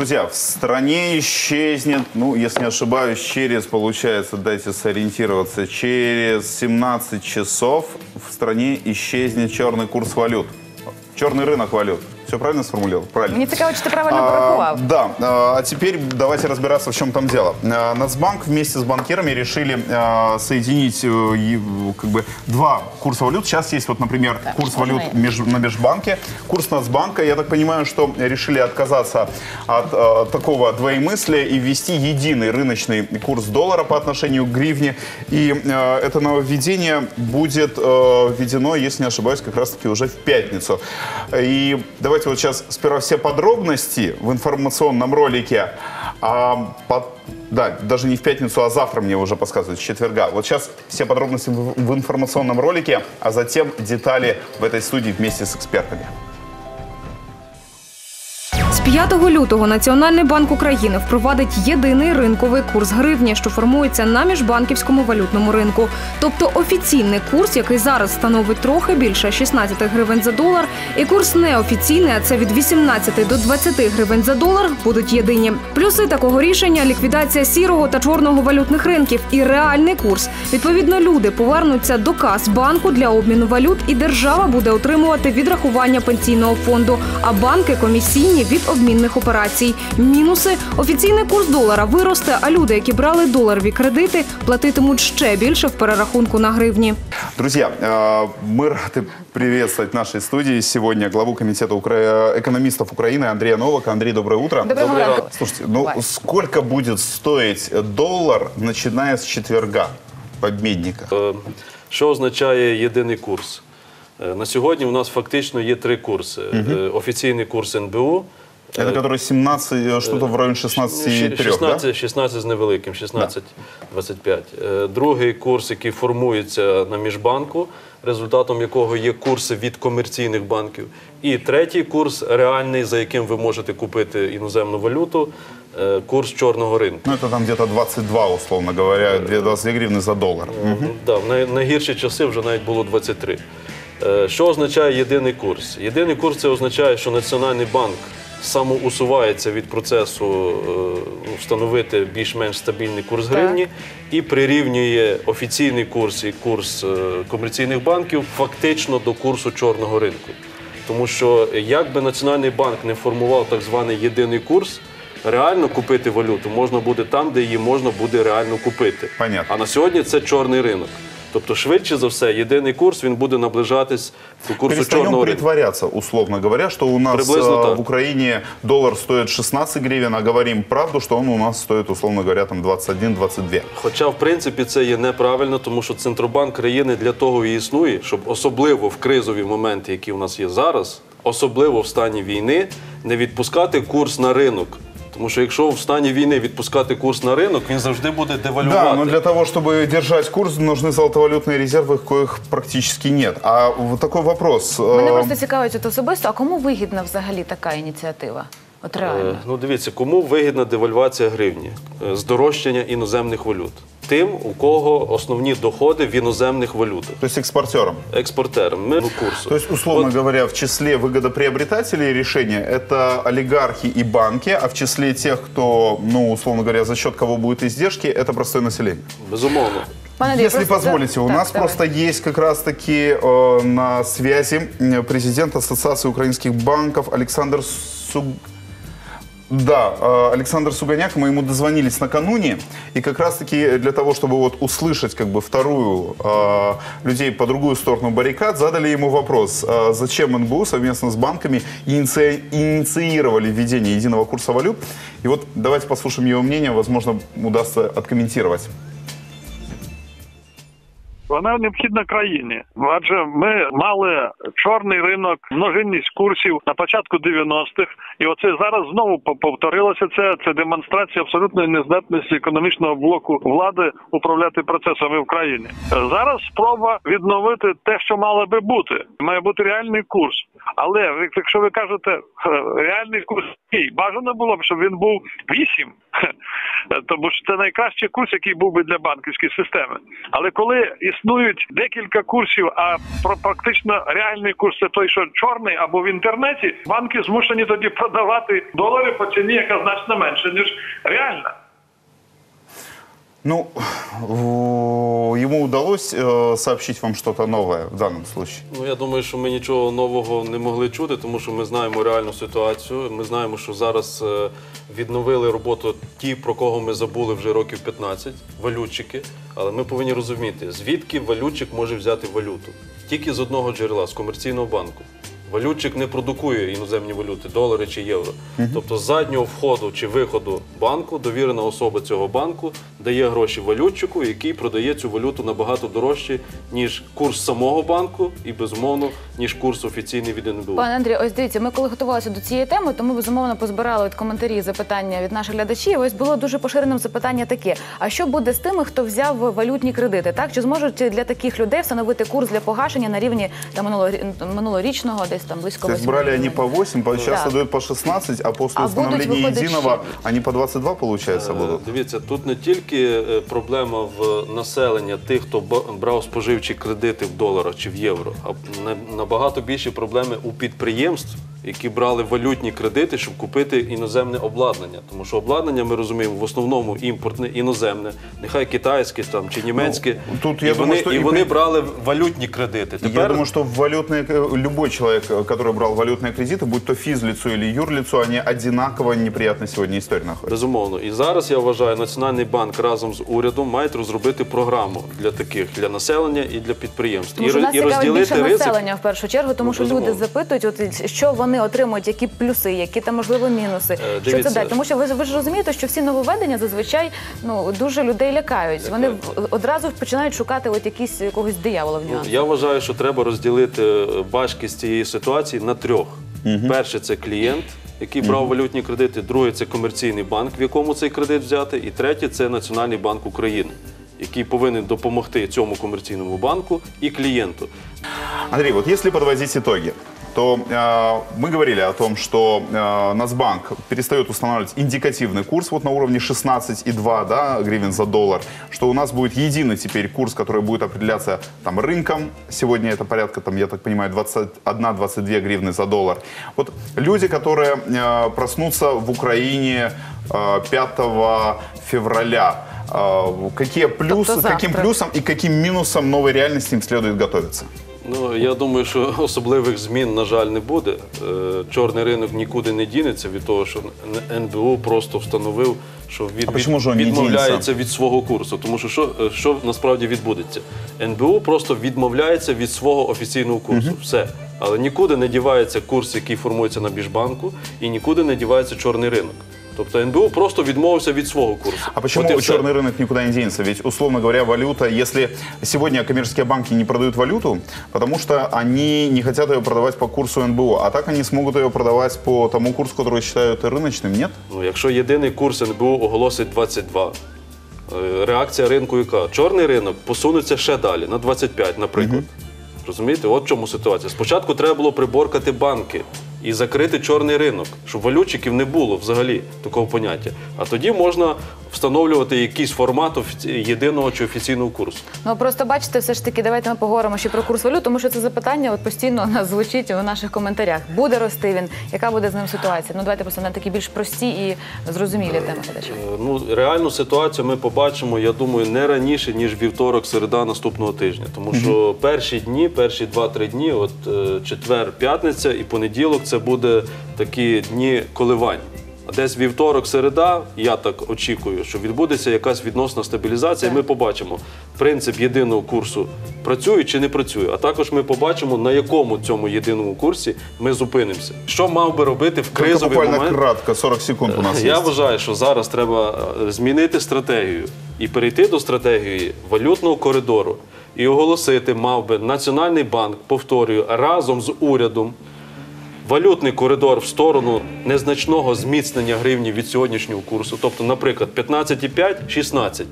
Друзья, в стране исчезнет, ну, если не ошибаюсь, через, получается, дайте сориентироваться, через 17 часов в стране исчезнет черный курс валют. Черный рынок валют. Все правильно сформулировал? Правильно. Мені цікаво, чи ти правильно А, порахував. Да, а а теперь давайте разбираться, в чем там дело. А, Нацбанк вместе с банкирами решили а, соединить э, как бы два курса валют. Сейчас есть, вот, например, курс можно валют меж- на межбанке, курс Нацбанка. Я так понимаю, что решили отказаться от э, такого двоемыслия и ввести единый рыночный курс доллара по отношению к гривне. И э, это нововведение будет э, введено, если не ошибаюсь, как раз-таки уже в пятницу. И давайте вот сейчас сперва все подробности в информационном ролике. А по- да, даже не в пятницу, а завтра мне уже подсказывают, с четверга. Вот сейчас все подробности в, в информационном ролике, а затем детали в этой студии вместе с экспертами. З 5 лютого Національний банк України впровадить єдиний ринковий курс гривні, що формується на міжбанківському валютному ринку. Тобто офіційний курс, який зараз становить трохи більше 16 гривень за долар, і курс неофіційний, а це від 18 до 20 гривень за долар, будуть єдині. Плюси такого рішення ліквідація сірого та чорного валютних ринків і реальний курс. Відповідно, люди повернуться до кас банку для обміну валют, і держава буде отримувати відрахування пенсійного фонду, а банки комісійні від обмінних операцій. Мінуси офіційний курс долара виросте, а люди, які брали доларові кредити, платитимуть ще більше в перерахунку на гривні. Друзья, э, мы рады приветствовать в нашей студии сегодня главу комитета Укра- экономистов Украины Андрея Новака. Андрей, доброе утро. Доброго ранку. Слушайте, ну Давай. сколько будет стоить доллар, начиная с четверга в обменниках? Е, Що означає єдиний курс? Е, На сьогодні у нас фактично є три курси: Е, офіційний курс НБУ. Это который 17, э, что-то в районе 16,3, 16, да? 16 з невеликим, 16-25. Е, Другий курс, який формується на міжбанку, результатом якого є курси від комерційних банків. І третій курс реальний, за яким ви можете купити іноземну валюту, е, курс чорного ринку. Ну, это там где-то 22, условно говоря, 22 гривны за доллар. Ну, Да, в най- найгірші часи вже навіть було 23. Е, Що означає єдиний курс? Єдиний курс це означає, що Національний банк самоусувається від процесу е, ну, встановити більш-менш стабільний курс гривні і прирівнює офіційний курс і курс е, комерційних банків фактично до курсу чорного ринку. Тому що як би Національний банк не формував так званий єдиний курс, реально купити валюту можна буде там, де її можна буде реально купити. Понятно. А на сьогодні це чорний ринок. Тобто, швидше за все, єдиний курс він буде наближатись до курсу Перестанем чорного ринку. притворяться, условно говоря, что у нас Приблизно э, так. в Украине доллар стоит 16 гривен, а говорим правду, что он у нас стоит, условно говоря, там 21-22. Хоча, в принципі, це є неправильно, тому що Центробанк країни для того і існує, щоб особливо в кризові моменти, які у нас є зараз, особливо в стані війни, не відпускати курс на ринок. Тому що якщо в стані війни відпускати курс на ринок, він завжди буде девалювати. Да, но для того, чтобы держать курс, нужны золотовалютные резервы, коих практически нет. А вот такой вопрос. Мене э, просто цікавить от особисто, а кому вигідна взагалі така ініціатива? От реально. Е, Ну, дивіться, кому вигідна девальвація гривні, Е, здорожчання іноземних валют? Тим, у кого основні доходи в іноземних валютах, То есть экспортерам. експортерам. Ми ну, курсу. То есть, условно От, говоря, в числе выгодоприобретателей решения это олигархи и банки, а в числе тех, кто, ну, условно говоря, за счет кого будут издержки, это простое население. безумовно. Пане Андрію, Если просто- позволите, у Так, нас давай. просто есть как раз-таки э, на связи м, президент Ассоциации украинских банков Александр Суг... Да, э, Александр Суганяк, мы ему дозвонились накануне, и как раз-таки для того, чтобы вот услышать как бы вторую э, людей по другую сторону баррикад, задали ему вопрос, э, зачем НБУ совместно с банками иници- инициировали введение единого курса валют. И вот давайте послушаем его мнение, возможно, удастся откомментировать. Вона необхідна країні, адже ми мали чорний ринок, множинність курсів на початку 90-х, і оце зараз знову повторилося. Це це демонстрація абсолютної нездатності економічного блоку влади управляти процесами в країні. Зараз спроба відновити те, що мало би бути. Має бути реальний курс. Але якщо ви кажете реальний курс, який? бажано було б, щоб він був 8, тому що це найкращий курс, який був би для банківської системи. Але коли із існують декілька курсів, а про практично реальний курс це той, що чорний або в інтернеті, банки змушені тоді продавати долари по ціні, яка значно менше ніж реальна. Ну, в- ему удалось э, сообщить вам что-то новое в данном случае? Ну я думаю, що ми нічого нового не могли чути, тому що ми знаємо реальну ситуацію. Ми знаємо, що зараз е, відновили роботу ті, про кого ми забули вже років 15, валютчики. Але ми повинні розуміти, звідки валютчик може взяти валюту. Тільки з одного джерела, з комерційного банку. Валютчик не продукує іноземні валюти, долари чи євро. Тобто з заднього входу чи виходу банку довірена особа цього банку дає гроші валютчику, який продає цю валюту набагато дорожче, ніж курс самого банку і безумовно, ніж курс офіційний від НБУ. Пане Андрій, ось дивіться, ми коли готувалися до цієї теми, то ми безумовно позбирали от коментарі запитання від наших глядачів. Ось було дуже поширеним запитання таке: а що буде з тими, хто взяв валютні кредити? Так чи зможуть для таких людей встановити курс для погашення на рівні там минулорі- минулорічного, десь там близько То есть 8 брали гривень? они по 8, по- сейчас Да. отдают по 16, а после А будут установления выходить единого ще. они по 22, получается, Е, будут? Дивіться, тут не тільки е, проблема в населення тих, хто б- брав споживчі кредити в доларах чи в євро, а на- набагато більші проблеми у підприємств, які брали валютні кредити, щоб купити іноземне обладнання. Тому що обладнання ми розуміємо в основному імпортне, іноземне, нехай китайське там чи німецьке. Ну, тут я і, думаю, вони, що і і вони при- брали валютні кредити. Я думаю, что валютные, э, любой человек, э, который брал валютные кредиты, будь то физлицо или юрлицо, они одинаково неприятной сегодня истории находятся. Безумовно. І зараз я вважаю, Національний банк разом з урядом мають розробити програму для таких для населення і для підприємств. Тому і, що роз- нас і цікавить розділити більше ризик. населення в першу чергу, тому Ну, що люди безумовно. запитують, от що вони отримують, які плюси, які там можливо мінуси. що це дивіться. дає? Тому що ви, ви ж розумієте, що всі нововведення зазвичай ну дуже людей лякають. Вони в- одразу починають шукати от якісь якогось диявола в Ну, нюансах. я вважаю, що треба розділити е, важкість цієї ситуації на трьох. Перше це клієнт, який брав валютні кредити. Друге це комерційний банк, в якому цей кредит взяти. І третє це Національний банк України, який повинен допомогти цьому комерційному банку і клієнту. Андрій, вот если подводить итоги, то э, мы говорили о том, что э, Нацбанк перестает устанавливать индикативный курс вот на уровне 16,2 да, гривен за доллар, что у нас будет единый теперь курс, который будет определяться там рынком. Сегодня это порядка, там, я так понимаю, 21-22 гривны за доллар. Вот люди, которые э, проснутся в Украине э, 5 февраля, э, какие плюсы, каким плюсом и каким минусом новой реальности им следует готовиться? Ну я думаю, що особливих змін, на жаль, не буде. Е, Чорний ринок нікуди не дінеться від того, що НБУ просто встановив, що від, не відмовляється від свого курсу. Тому що що, е, що насправді відбудеться? НБУ просто відмовляється від свого офіційного курсу. Все. Але нікуди не дівається курс, який формується на біжбанку, і нікуди не дівається чорний ринок. Тобто НБУ просто відмовився від свого курсу. А почему От і все. черный рынок никуда не денется? Ведь, условно говоря, валюта, если сегодня коммерческие банки не продают валюту, потому что они не хотят ее продавать по курсу НБУ, а так они смогут ее продавать по тому курсу, который считают рыночным, нет? Ну, якщо єдиний курс НБУ оголосить 22, е, реакція ринку яка? Чорний ринок посунеться ще далі, на 25, наприклад. Розумієте, от в чому ситуація. Спочатку треба було приборкати банки і закрити чорний ринок, щоб валютчиків не було взагалі такого поняття. А тоді можна встановлювати якийсь формат єдиного чи офіційного курсу. Ну просто бачите, все ж таки, давайте ми поговоримо ще про курс валют, тому що це запитання от постійно у нас звучить у наших коментарях. Буде рости він? Яка буде з ним ситуація? Ну давайте просто на такі більш прості і зрозумілі теми. Е, Ну, реальну ситуацію ми побачимо, я думаю, не раніше, ніж вівторок, середа наступного тижня. Тому що перші дні, перші 2-3 дні, от е, четвер, п'ятниця і понеділок це буде такі дні коливань. А десь вівторок, середа, я так очікую, що відбудеться якась відносна стабілізація, і ми побачимо принцип єдиного курсу працює чи не працює. А також ми побачимо, на якому цьому єдиному курсі ми зупинимося. Що мав би робити в кризовий буквально момент? кратко, 40 секунд у нас Я есть. вважаю, що зараз треба е, змінити стратегію і перейти до стратегії валютного коридору і оголосити мав би Національний банк, повторюю, разом з урядом валютний коридор в сторону незначного зміцнення гривні від сьогоднішнього курсу, тобто, наприклад, 15,5, 16.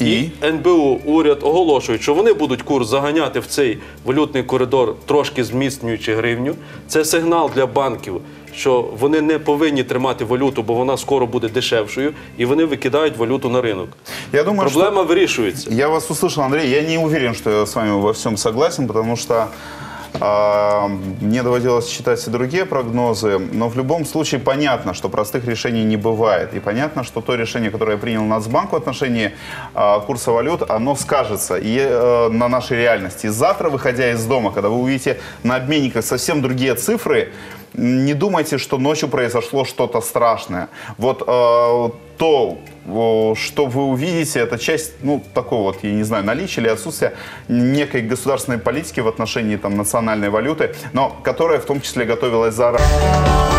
І НБУ, уряд оголошують, що вони будуть курс заганяти в цей валютний коридор, трошки зміцнюючи гривню. Це сигнал для банків, що вони не повинні тримати валюту, бо вона скоро буде дешевшою, і вони викидають валюту на ринок. Я думаю, что... Проблема вирішується. Я вас услышал, Андрей. Я не уверен, что я с вами во всем согласен, потому что а, мне доводилось читать и другие прогнозы, но в любом случае понятно, что простых решений не бывает. И понятно, что то решение, которое принял Нацбанк в отношении а, курса валют, оно скажется и, э, на нашей реальности. И завтра, выходя из дома, когда вы увидите на обменниках совсем другие цифры, не думайте, что ночью произошло что-то страшное. Вот э, то, что вы увидите, это часть, ну, такого вот, я не знаю, наличия или отсутствия некой государственной политики в отношении там, национальной валюты, но которая в том числе готовилась заранее.